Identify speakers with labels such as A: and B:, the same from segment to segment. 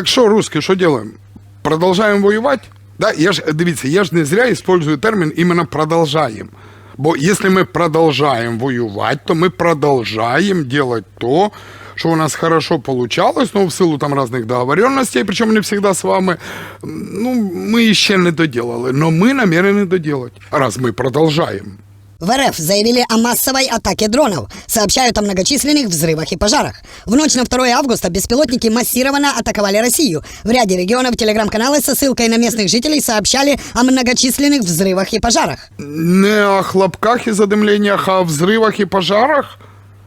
A: Так що, русські, що робимо? Продовжуємо воювати? Да, я ж, дивіться, я ж не зря использую термін іменно продовжаємо. Бо якщо ми продовжуємо воювати, то ми продовжуємо делать то, що у нас хорошо получалось, ну, в силу там різних договоренностей, причому не завжди з вами, ну, ми ще не доделали, но ми намірены доделать, раз ми продовжуємо.
B: В РФ заявили о массовой атаке дронов. Сообщают о многочисленных взрывах и пожарах. В ночь на 2 августа беспилотники массированно атаковали Россию. В ряде регионов телеграм-каналы со ссылкой на местных жителей сообщали о многочисленных взрывах и пожарах.
A: Не о хлопках і задимленнях, а о взривах і пожарах.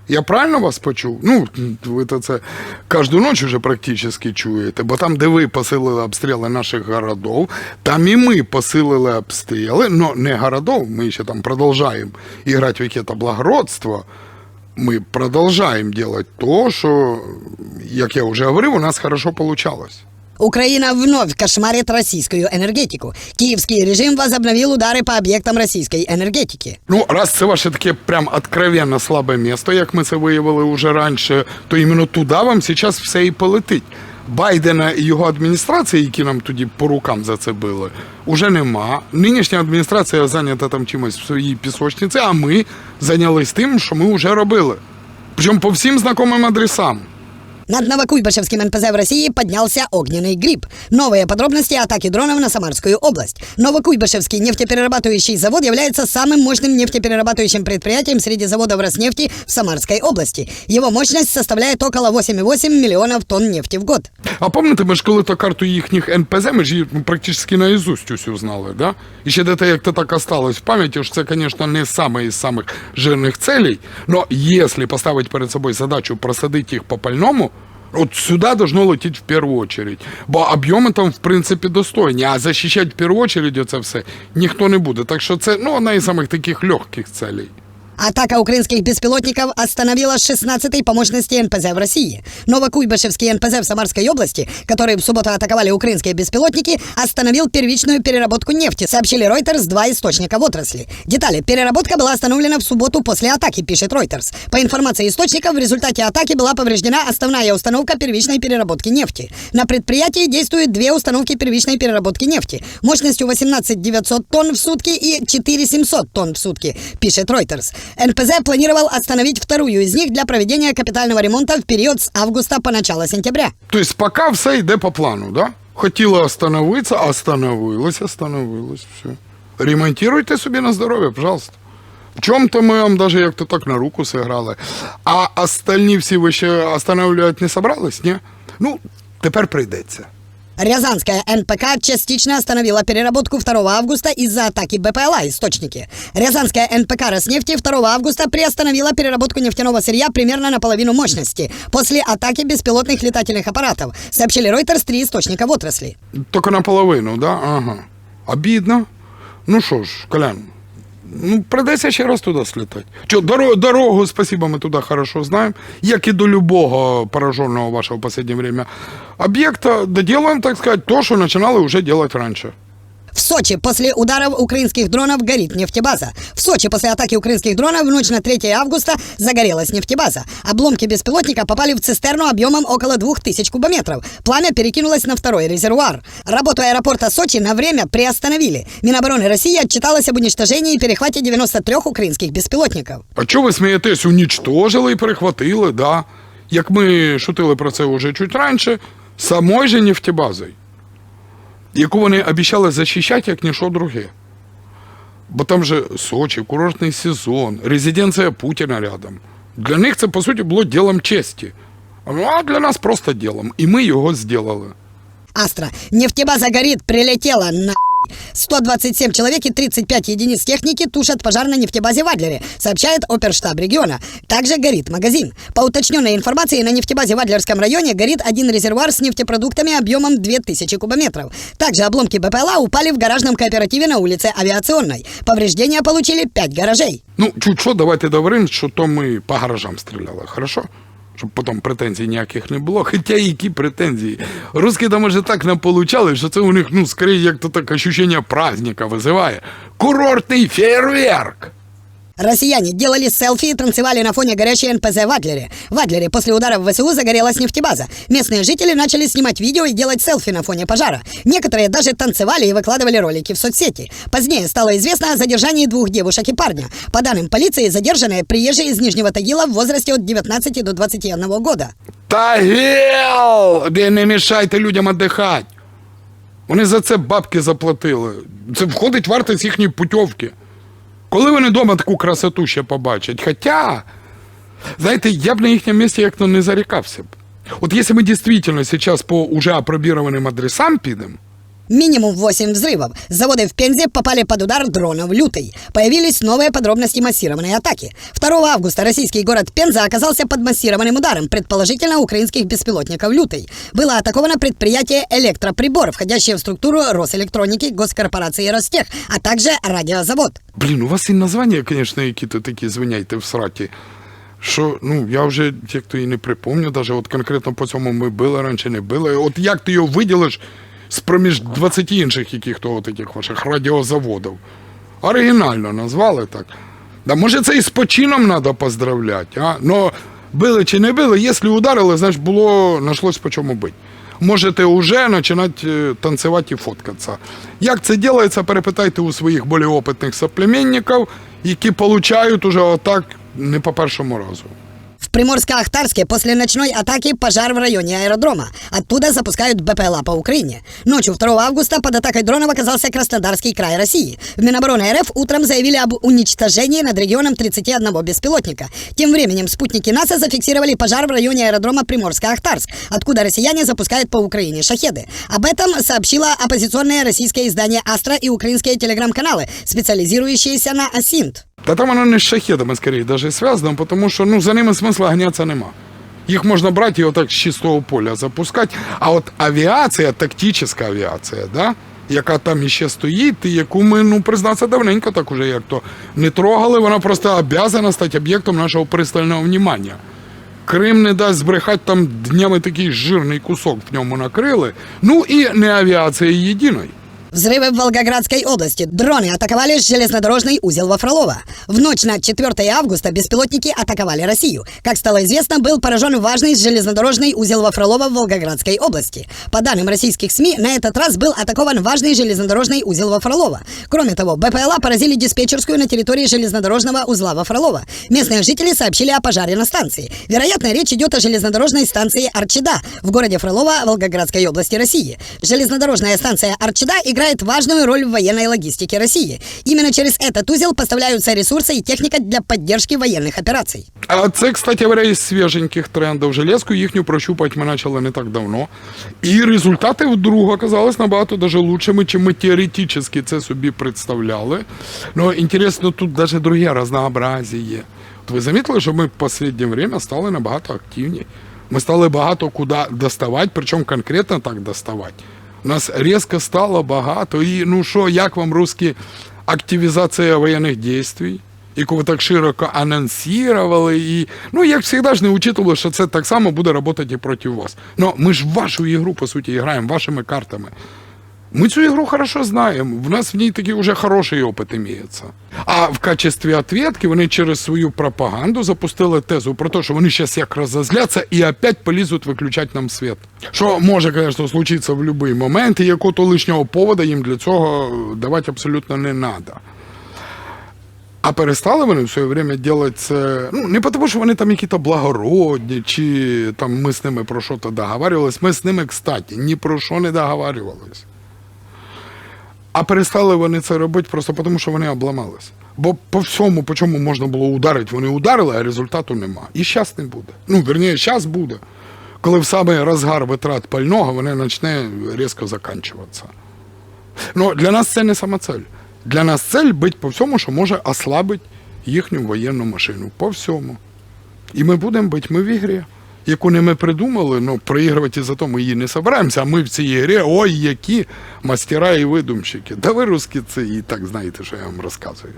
A: Я правильно вас почув? Ну, ви то це кожну ніч вже практично чуєте, бо там, де ви посилили обстріли наших городов, там і ми посилили обстріли, але не городов, ми ще там продовжуємо грати в яке-то благородство. Ми продовжуємо робити то, що, як я вже говорив, у нас хорошо получалось.
B: Украина вновь кошмарит российскую энергетику. Киевский режим возобновил удары по объектам российской энергетики.
A: Ну, раз це ваше таке прям откровенно слабе місто, як ми це виявили уже раніше, то іменно туди вам зараз все і полетить. Байдена і його адміністрації, які нам тоді по рукам за це били, уже нема. Нинішня адміністрація зайнята там чимось в своїй пісочниці, а ми зайнялись тим, що ми вже робили. Причому по всім знайомим адресам.
B: Над Новокуйбышевским НПЗ в России поднялся огненный гриб. Новые подробности атаки дронов на Самарскую область. Новокуйбышевский нефтеперерабатывающий завод является самым мощным нефтеперерабатывающим предприятием среди заводов Роснефти в Самарской области. Его мощность составляет около 8,8 миллионов тонн нефти в год.
A: А пам'ятаєте, ми ж коли то карту їхніх НПЗ, ми ж її ну, практично наизусть усю знали, да? І ще де те, як то так осталось в пам'яті, що це, звісно, не саме із самих жирних целей, но якщо поставити перед собою задачу просадити їх по пальному, от сюди должно летіть в першу очередь. Бо об'єми там, в принципі, достойні, а захищати в першу очередь це все ніхто не буде. Так що це ну, одна із самих таких легких целей.
B: Атака украинских беспилотников остановила 16-й по мощности НПЗ в России. Новокуйбышевский НПЗ в Самарской области, который в субботу атаковали украинские беспилотники, остановил первичную переработку нефти, сообщили Reuters два источника в отрасли. Детали. Переработка была остановлена в субботу после атаки, пишет Reuters. По информации источников, в результате атаки была повреждена основная установка первичной переработки нефти. На предприятии действуют две установки первичной переработки нефти мощностью 18 900 тонн в сутки и 4 700 тонн в сутки, пишет Reuters. НПЗ планировал остановить вторую из них для проведения капитального ремонта в период с августа по начало сентября.
A: Тобто, поки все йде по плану, да? Хотіла остановитися, остановилось, остановилось, все. Ремонтуйте собі на здоров'я, пожалуйста. В чому-то ми вам даже як-то так на руку сыграли. А остальні всі ви ще останавливати не собрались, ні? Ну, тепер прийдеться.
B: Рязанская НПК частично остановила переработку 2 августа из-за атаки БПЛА, источники. Рязанская НПК Роснефти 2 августа приостановила переработку нефтяного сырья примерно на половину мощности после атаки беспилотных летательных аппаратов, сообщили Reuters три источника в отрасли.
A: Тільки наполовину, да? Ага. Обідно. Ну що ж, Колян, ну придеться ще раз туди слітати. Чо, дорогу, дорогу, спасибо, ми туди хорошо знаємо, як і до любого пораженого вашого в останнє время об'єкта, доделаем, так сказать, то, що починали вже делать раніше.
B: В Сочи после ударов украинских дронов горит нефтебаза. В Сочи после атаки украинских дронов в ночь на 3 августа загорелась нефтебаза. Обломки беспилотника попали в цистерну объемом около 2000 кубометров. Пламя перекинулось на второй резервуар. Работу аэропорта Сочи на время приостановили. Минобороны России отчиталась об уничтожении и перехвате 93 украинских беспилотников.
A: А чого ви смієтесь? Унічтожили і перехватили, да. Як ми шутили про це вже чуть раніше, самою же нефтебазою, Яку вони обіцяли захищати, як ніщо друге. Бо там же Сочі, курортний сезон, резиденція Путіна рядом. Для них це, по суті, було ділом честі. Ну, А для нас просто ділом. І ми його зробили.
B: Астра. Нефтебаза горит, прилетела на 127 человек и 35 единиц техники тушат пожар на нефтебазе в Адлере, сообщает оперштаб региона. Также горит магазин. По уточненной информации, на нефтебазе в Адлерском районе горит один резервуар с нефтепродуктами объемом 2000 кубометров. Также обломки БПЛА упали в гаражном кооперативе на улице Авиационной. Повреждения получили 5 гаражей.
A: Ну, чуть що, давайте договоримо, що то ми по гаражам стріляли, хорошо? Щоб потім претензій ніяких не було. Хоча які претензії. Русські там уже так наполучали, що це у них, ну, скоріше, як то так ощущення праздника визиває. Курортний фейерверк.
B: Россияне делали селфи и танцевали на фоне горящей НПЗ в Адлере. В Адлере после удара в ВСУ загорелась нефтебаза. Местные жители начали снимать видео и делать селфи на фоне пожара. Некоторые даже танцевали и выкладывали ролики в соцсети. Позднее стало известно о задержании двух девушек и парня. По данным полиции, задержанные приезжие из Нижнего Тагила в возрасте от 19 до 21 года.
A: Тагіл! Де не мішайте людям віддихати. Вони за це бабки заплатили. Це входить вартість їхньої путівки. Коли вони вдома таку красоту ще побачать? Хоча, знаєте, я б на їхньому місці як то не зарікався б. От якщо ми дійсно зараз по уже апробірованим адресам підемо,
B: Минимум 8 взрывов. Заводы в Пензе попали под удар дронов «Лютый». Появились новые подробности массированной атаки. 2 августа российский город Пенза оказался под массированным ударом, предположительно украинских беспилотников «Лютый». Было атаковано предприятие «Электроприбор», входящее в структуру Росэлектроники, госкорпорации «Ростех», а также радиозавод.
A: Блін, у вас і названня, звісно, які-то такі, звиняйте, в сраті. Що, ну, я вже як то і не припомню, даже от конкретно по цьому ми били раніше, не били. От як ти його виділиш З проміж 20 інших яких-то таких ваших радіозаводів? Оригінально назвали так. Да може це і з почином треба поздравляти, а? Но били чи не били, якщо ударили, значить було, нашлось по чому бити. Можете вже починати е, танцювати і фоткатися. Як це робиться, перепитайте у своїх більш опитних соплеменників, які получають уже отак не по першому разу.
B: Приморско-Ахтарске после ночной атаки пожар в районе аэродрома. Оттуда запускают БПЛА по Украине. Ночью 2 августа под атакой дронов оказался Краснодарский край России. В Минобороны РФ утром заявили об уничтожении над регионом 31 беспилотника. Тем временем спутники НАСА зафиксировали пожар в районе аэродрома Приморско-Ахтарск, откуда россияне запускают по Украине шахеды. Об этом сообщило оппозиционное российское издание «Астра» и украинские телеграм-каналы, специализирующиеся на «Асинт».
A: Та там воно не з шахедами, скоріше, даже зв'язано, тому що ну, за ними смисла ганятися нема. Їх можна брати і отак з чистого поля запускати. А от авіація, тактична авіація, да? яка там іще стоїть, і яку ми, ну, признатися, давненько так уже як то не трогали, вона просто обязана стати об'єктом нашого пристального внимання. Крим не дасть збрехати, там днями такий жирний кусок в ньому накрили. Ну і не авіація єдиної.
B: Взрывы в Волгоградской области. Дроны атаковали железнодорожный узел во Фролово. В ночь на 4 августа беспилотники атаковали Россию. Как стало известно, был поражен важный железнодорожный узел во Фролово в Волгоградской области. По данным российских СМИ, на этот раз был атакован важный железнодорожный узел во Фролово. Кроме того, БПЛА поразили диспетчерскую на территории железнодорожного узла во Фролово. Местные жители сообщили о пожаре на станции. Вероятно, речь идет о железнодорожной станции Арчида в городе Фролово Волгоградской области России. Железнодорожная станция Арчида играет важную роль в военной логистике России. Именно через этот узел поставляются ресурсы и техника для поддержки военных операций.
A: А це, кстати говоря, із свіженьких трендів. Железку їхню прощупати ми почали не так давно. І результати вдруг оказались набагато даже лучшими, чим ми теоретично це собі представляли. Ну, інтересно, тут даже друге разнообразие. От ви замітили, що ми в останнє время стали набагато активні. Ми стали багато куди доставати, причому конкретно так доставати. Нас різко стало багато. І ну що, як вам русські активізація воєнних дій? яку так широко анонсували, і ну як завжди ж не учитували, що це так само буде працювати і проти вас. Ну ми ж вашу ігру, по суті, граємо вашими картами. Мы цю игру хорошо знаем, в нас в ній такий уже хороший опыт имеется. А в качестві ответки вони через свою пропаганду запустили тезу про те, що вони зараз як розозляться і опять полізуть виключати нам світ. Що може, звісно, случитися в будь-який момент, і якого-то лишнього повода їм для цього давати абсолютно не треба. А перестали вони в своє время делать це, ну, не тому, що вони там якісь благородні, чи там ми з ними про що то договарювались. Ми з ними, кстати, ні про що не договарювались. А перестали вони це робити просто тому, що вони обламались. Бо по всьому, по чому можна було ударити, вони ударили, а результату нема. І зараз не буде. Ну, верніше, зараз буде. Коли в самий розгар витрат пального вони почне різко закінчуватися. Ну, для нас це не самоцель. Для нас цель бить по всьому, що може ослабити їхню воєнну машину. По всьому. І ми будемо бити, ми в ігрі, яку не ми придумали, ну проігрувати за то ми її не собираємося, а ми в цій грі, ой, які мастера і видумщики. Да ви русські це і так знаєте, що я вам розказую.